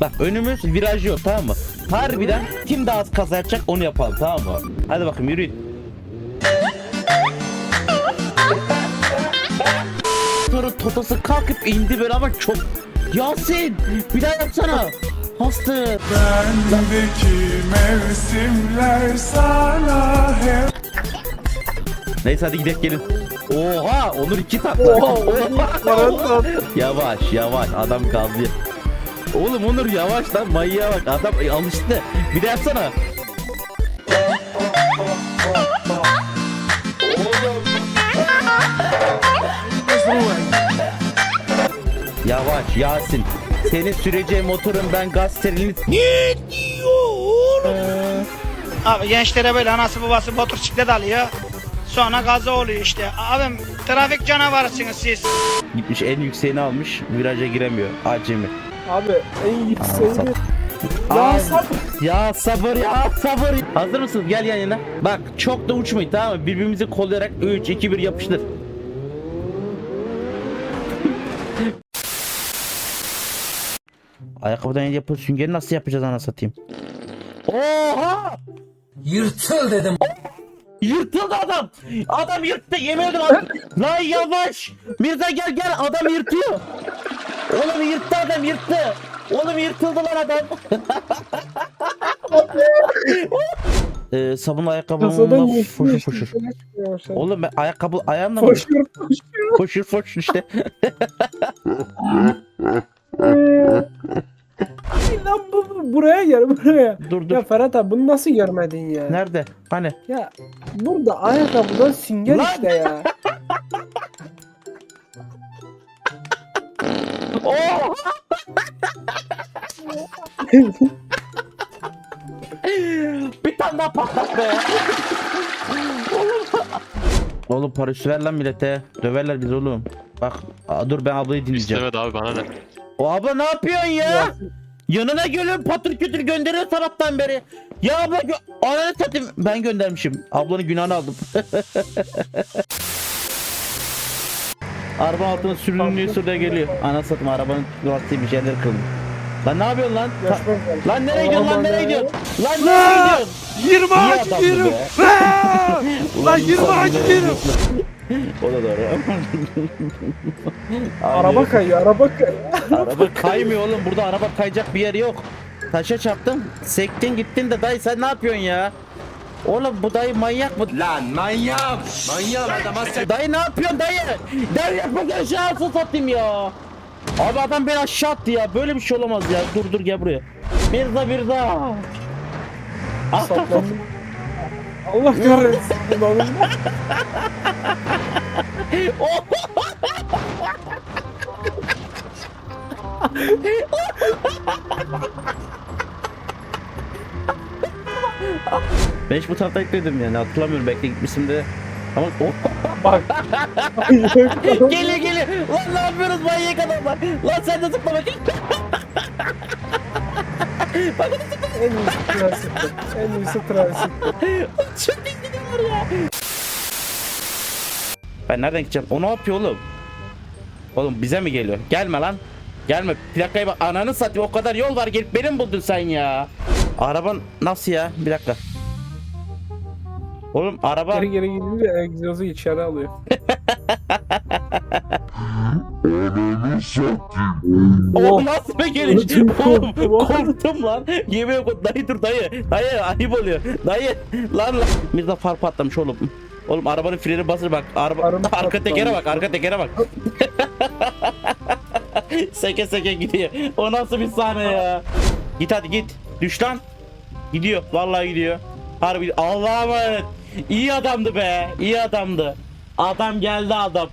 Bak önümüz viraj yok tamam mı? Harbiden kim daha az kaza yapacak onu yapalım tamam mı? Hadi bakayım yürüyün. Sonra totası kalkıp indi böyle ama çok... Yasin bir daha yapsana. Hastı. Bendeki mevsimler sana hep Neyse hadi gidelim gelin. Oha Onur iki takla. Oha. yavaş yavaş adam kaldı. Oğlum Onur yavaş lan manyağa bak adam e, alıştı. Bir de yapsana. Yavaş Yasin. Senin süreceğin motorun ben gaz sterilini... Ne diyor? Abi gençlere böyle anası babası motosiklet alıyor. Sonra gaza oluyor işte. Abim trafik canavarısınız siz. Gitmiş en yükseğini almış viraja giremiyor acemi. Abi en yükseğini Ay. ya sabır. Ya sabır ya sabır. Hazır mısın? Gel yan yana. Bak çok da uçmayın tamam mı? Birbirimizi kollayarak 3 2 1 yapıştır. Ayakkabıdan yapı süngeri nasıl yapacağız ana satayım? Oha! Yırtıl dedim. Yırtıldı adam. Adam yırttı. Yemin ederim adam. Lan yavaş. Mirza gel gel adam yırtıyor. Oğlum yırttı adam yırttı. Oğlum yırtıldı lan adam. ee, sabun ayakkabımla foşur foşur. Oğlum. Oğlum ben ayakkabı ayağımla mı? Koşuyor koşuyor. Foşur foşur işte. Lan bu, bu buraya gel buraya. dur dur. Ya Ferhat abi bunu nasıl görmedin ya? Nerede? Hani? Ya burada ayakkabıdan sünger işte ya. Oh! Bir tane daha patlat be. oğlum. Parası ver lan millete. Döverler biz oğlum. Bak aa, dur ben ablayı dinleyeceğim. İstemedi abi bana ne? O abla ne yapıyorsun ya? Yanına geliyorum patır kütür gönderiyor sabahtan beri. Ya abla gö ananı satayım. Ben göndermişim. Ablanın günahını aldım. Araba altına sürünüyor sıraya geliyor. Ana satayım arabanın lastiği bir şeyler kıldı. Lan ne yapıyorsun lan? Ta- lan nereye gidiyorsun lan nereye gidiyorsun? Lan nereye gidiyorsun? 20 İyi ağaç adamdı be. Lan 20 ağaç gidiyorum. O da doğru. Araba kayıyor araba kayıyor. Araba kaymıyor oğlum. Burada araba kayacak bir yer yok. Taşa çarptın. Sektin gittin de dayı sen ne yapıyorsun ya? Oğlum bu dayı manyak mı? Lan manyağım. Manyağım adama sen. Dayı ne yapıyorsun dayı? Dayı yapma aşağı satayım ya. Abi adam beni aşağı attı ya. Böyle bir şey olamaz ya. Dur dur gel buraya. Mirza Mirza. Ah, Saplandım. Allah kahretsin. Lan. ben hiç bu tarafta gitmedim yani hatırlamıyorum belki gitmişim de. Ama. Bak. geliyor geliyor. Lan ne yapıyoruz manyak adamlar. Lan sen de zıpla bakayım. en iyisi transitti. En iyisi transitti. Çok iyi gidiyorlar ya. Ben nereden gideceğim? O ne yapıyor oğlum? Oğlum bize mi geliyor? Gelme lan. Gelme. Plakayı bak. Ananı satayım. O kadar yol var. Gelip beni mi buldun sen ya? Araban nasıl ya? Bir dakika. Oğlum araba... Geri geri gidince egzozu içeri alıyor. Oğlum nasıl bir geliş? Oğlum korktum lan. Yemin ederim dayı dur dayı. Dayı ayıp oluyor. Dayı lan lan. Mirza far patlamış oğlum. Oğlum arabanın freni basır bak. Araba Araba arka tekere bak. Arka tekere bak. seke seke gidiyor. O nasıl bir sahne ya? Git hadi git. Düş lan. Gidiyor. Vallahi gidiyor. Harbi Allah'a emanet. İyi adamdı be. İyi adamdı. Adam geldi adam.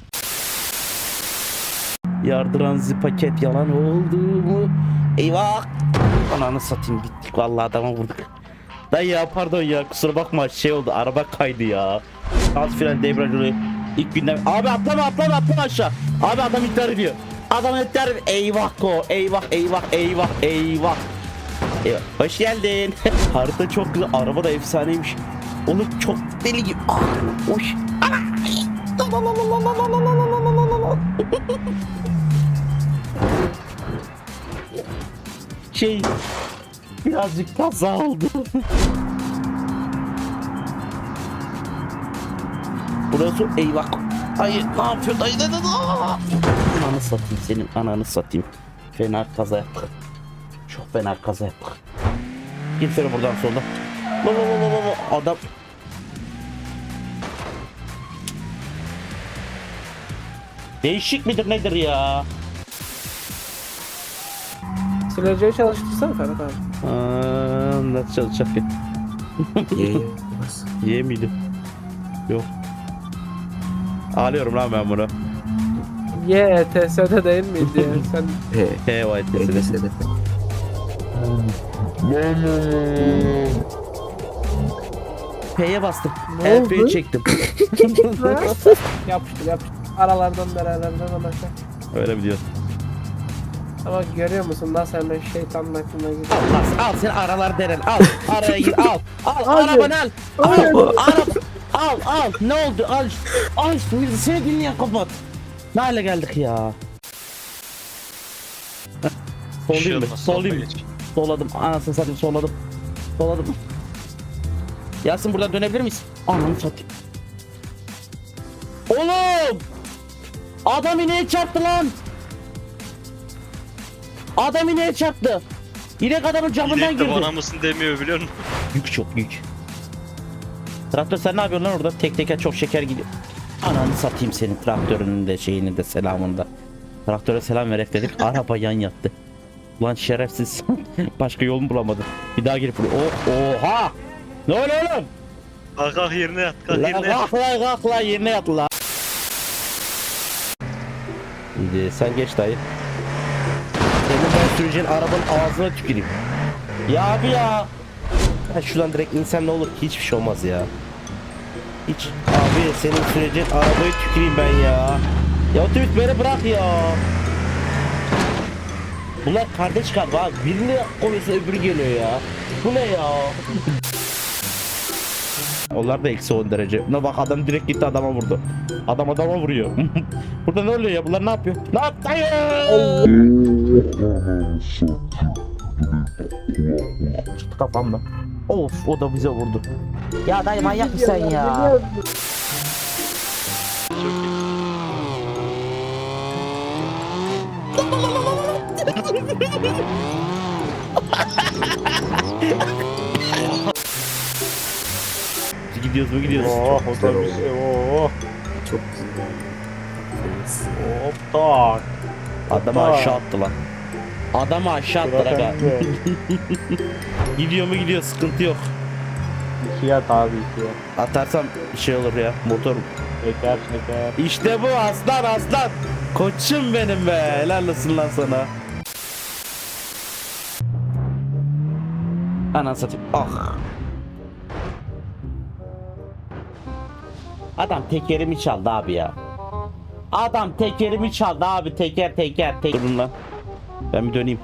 Yardıran paket yalan oldu mu? Eyvah! Ananı satayım bittik vallahi adama vurduk. Dayı ya pardon ya kusura bakma şey oldu araba kaydı ya. Az fren debriyaj oluyor. İlk günden abi atlama atlama atlama aşağı. Abi adam intihar ediyor. Adam intihar ediyor. Eyvah ko eyvah eyvah eyvah eyvah. Eyvah. Hoş geldin. Harita çok güzel. Araba da efsaneymiş. Oğlum çok deli gibi. Ah, hoş. şey birazcık kaza oldu. Burası eyvah. Hayır ne yapıyor dayı dayı dayı. Ananı satayım senin ananı satayım. Fena kaza yaptık. Çok fena kaza yaptık. Git seni buradan sonra. Adam. Değişik midir nedir ya? Sileceği çalıştırsana Ferhat abi. Aa, nasıl çalışacak ya? Ye miydi? Yok. Ağlıyorum lan ben bunu. Ye ETS'de değil miydi ya? Sen He o etmesi de. P'ye bastım. Ne oldu? P'yi çektim. yapıştır yapıştır. Aralardan nerelerden aşağı. Öyle mi diyorsun? Ama görüyor musun nasıl hemen şeytanın aklına gidiyor. Al, al sen aralar deren al. Araya gir al. Al arabanı al. Al araba. Al al ne oldu al. Al şimdi seni dinleyen kapat. Ne hale geldik ya. Heh, Solayım mı? Solayım mı? Soladım. Anasını satayım soladım. Soladım. Yasin buradan dönebilir miyiz? Ananı satayım. Oğlum! Adam ineğe çarptı lan! Adam ineğe çarptı. İnek adamın camından İnek de girdi. bana mısın demiyor biliyor musun? Yük çok yük. Traktör sen ne yapıyorsun lan orada? Tek teker çok şeker gidiyor. Ananı satayım senin traktörünün de şeyini de selamında. Traktöre selam verek dedik. Araba yan yattı. Lan şerefsiz. Başka yol mu bulamadın? Bir daha girip buraya. Oh, oha! Ne oluyor oğlum? Kalk kalk yerine yat kalk Lan yerine yat. kalk lan kalk lan yerine yat lan. Şimdi sen geç dayı. Senin ben süreceğin arabanın ağzına tüküreyim. Ya abi ya. Ha şuradan direkt insan ne olur hiçbir şey olmaz ya. Hiç. Abi senin süreceğin arabayı tüküreyim ben ya. Ya otobüs beni bırak ya. Bunlar kardeş galiba abi. Birini koyuyorsa öbürü geliyor ya. Bu ne ya? Onlar da eksi 10 derece. Ne bak adam direkt gitti adama vurdu. Adam adama vuruyor. Burada ne oluyor ya? Bunlar ne yapıyor? Ne yaptı? Çıktı kafamda. Of o da bize vurdu. Ya dayı manyak mısın ya? Gidiyoruz mu gidiyoruz? Oh otobüs oh. Çok Hop tak. Adamı Aa. aşağı attı lan. Adamı aşağı attı aga. Gidiyor mu gidiyor sıkıntı yok. İki at abi iki at. Atarsam şey olur ya motor. Şeker şeker. İşte bu aslan aslan. Koçum benim be. Helal olsun lan sana. Anan satayım. Ah. Adam tekerimi çaldı abi ya. Adam tekerimi çaldı abi teker teker teker. Durun lan. Ben bir döneyim.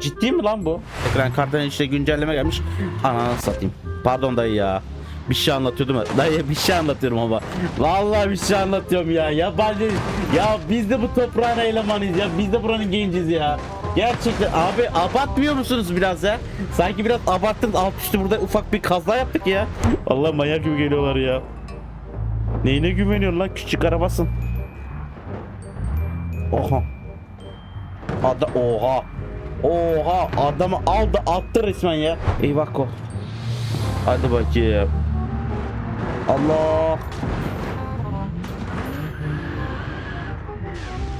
Ciddi mi lan bu? Ekran kartına işte güncelleme gelmiş. Ananı satayım. Pardon dayı ya. Bir şey anlatıyordum. Dayı bir şey anlatıyorum ama. Vallahi bir şey anlatıyorum ya. Yabancı. Ya biz de bu toprağın elemanıyız ya. Biz de buranın genciz ya. Gerçekten abi abartmıyor musunuz biraz ya? Sanki biraz abarttınız. Alt üstü burada ufak bir kaza yaptık ya. Vallahi manyak gibi geliyorlar ya. Neyine güveniyorsun lan küçük arabasın. Oha. Ada oha. Oha adamı aldı attı resmen ya. Eyvah ko. Hadi bakayım. Allah.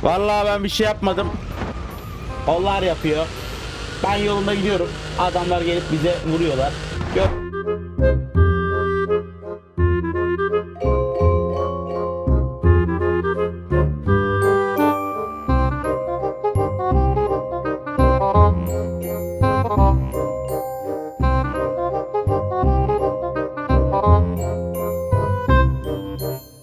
Vallahi ben bir şey yapmadım. Onlar yapıyor. Ben yolunda gidiyorum. Adamlar gelip bize vuruyorlar. Yok